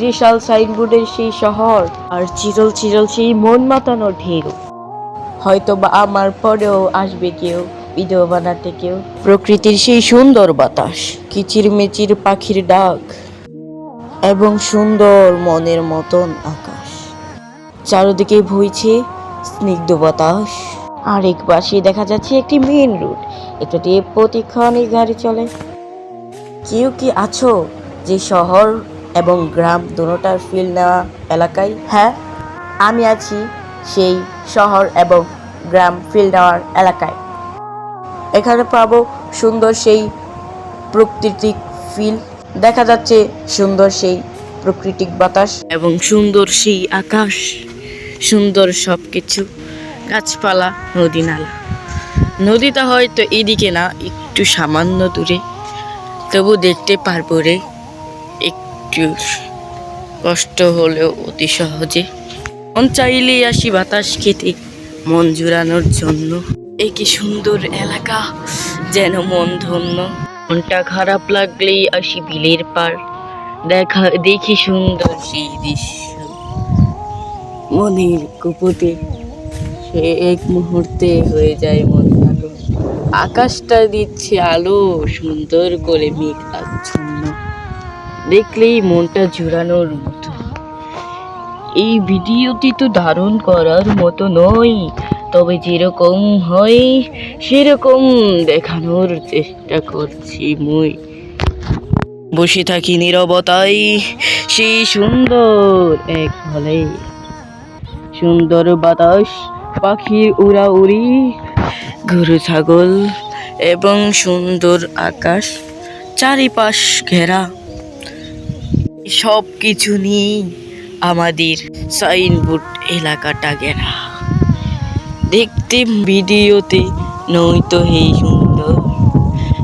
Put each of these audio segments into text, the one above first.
ত্রিশাল সাইনবোর্ডের সেই শহর আর চিরল চিরল সেই মন মাতানো ঢেউ। হয়তো বা আমার পরেও আসবে কেউ, ভিডিও বানাতে কেউ। প্রকৃতির সেই সুন্দর বাতাস কিচির মিচির পাখির ডাক এবং সুন্দর মনের মতন আকাশ। চারদিকে বইছে স্নিগ্ধ বাতাস। আর এক পাশে দেখা যাচ্ছে একটি মেইন রুট এটা দিয়ে প্রতিক্ষণই গাড়ি চলে। কেউ কি আছো? যে শহর এবং গ্রাম দুটার ফিল নেওয়া এলাকায়? হ্যাঁ আমি আছি সেই শহর এবং গ্রাম ফিল নেওয়ার এলাকায়। এখানে পাবো সুন্দর সেই প্রাকৃতিক ফিল দেখা যাচ্ছে সুন্দর সেই প্রাকৃতিক বাতাস। এবং সুন্দর সেই আকাশ। সুন্দর সব কিছু গাছপালা নদী নালা নদীটা হয়তো এদিকে না, একটু সামান্য দূরে। তবু দেখতে পারব রে। একটু কষ্ট হলেও অতি সহজে। মন চাইলেই আসি বাতাস খেতে, মন জুড়ানোর জন্য। এই কি সুন্দর এলাকা, যেন মন ধন্য। মনটা খারাপ লাগলেই আসি বিলের পার দেখা, দেখি সুন্দর সেই দৃশ্য। মনের কুপুতে সে এক মুহূর্তে হয়ে যায় মন ভালো। আকাশটা দিচ্ছে আলো, সুন্দর করে মেঘ আচ্ছন্ন। দেখলেই মনটা জুড়ানোর মতো এই ভিডিওটি তো ধারণ করার মতো নয়, তবে যেরকম হয়, সেরকম দেখানোর চেষ্টা করছি মুই। বসে থাকি নীরবতায় সেই সুন্দর এক হলে। সুন্দর বাতাস পাখির উড়াউড়ি, গরু ছাগল এবং সুন্দর আকাশ, চারিপাশ ঘেরা। সব কিছু নিয়েই আমাদের সাইনবোর্ড এলাকাটা ঘেরা দেখতে ভিডিওতে নয়তো এই সুন্দর,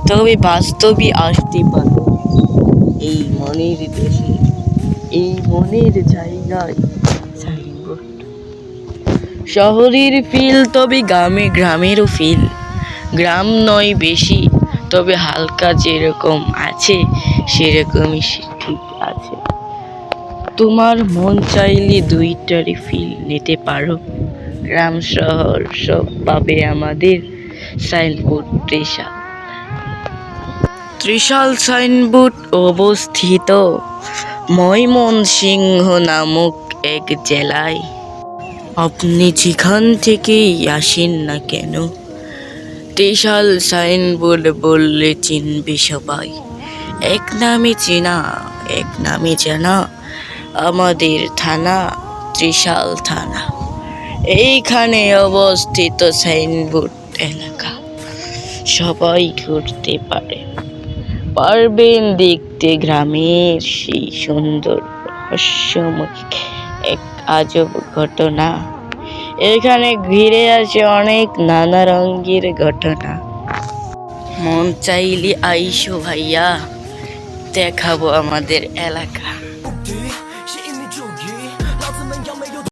তবে বাস্তবে আসতে পারো। এই মনের দেশে, এই মনের জায়গায় সাইনবোর্ড। শহরের ফিল তবে গ্রামে, গ্রামেরও ফিল গ্রাম নয় বেশি, তবে হালকা যেরকম আছে, সেরকমই ঠিক আছে। তোমার মন চাইলে দুইটারই ফিল নিতে পারো। গ্রাম শহর সব পাবে আমাদের সাইনবোর্ড ত্রিশাল ত্রিশাল সাইনবোর্ড অবস্থিত। ময়মনসিংহ নামক এক জেলায়। আপনি যেখান থেকেই আসেন না কেন ত্রিশাল সাইনবোর্ড বললে চিনবে সবাই। এক নামে চেনা, এক নামে জানা। আমাদের থানা, ত্রিশাল থানা। এইখানে অবস্থিত সাইনবোর্ড এলাকা। সবাই ঘুরতে পারে। পারবেন দেখতে গ্রামের সেই সুন্দর রহস্যময় এক আজব ঘটনা। এখানে ঘিরে আছে অনেক নানা রঙের ঘটনা। মন চাইলে আইসো ভাইয়া, দেখাবো আমাদের এলাকা।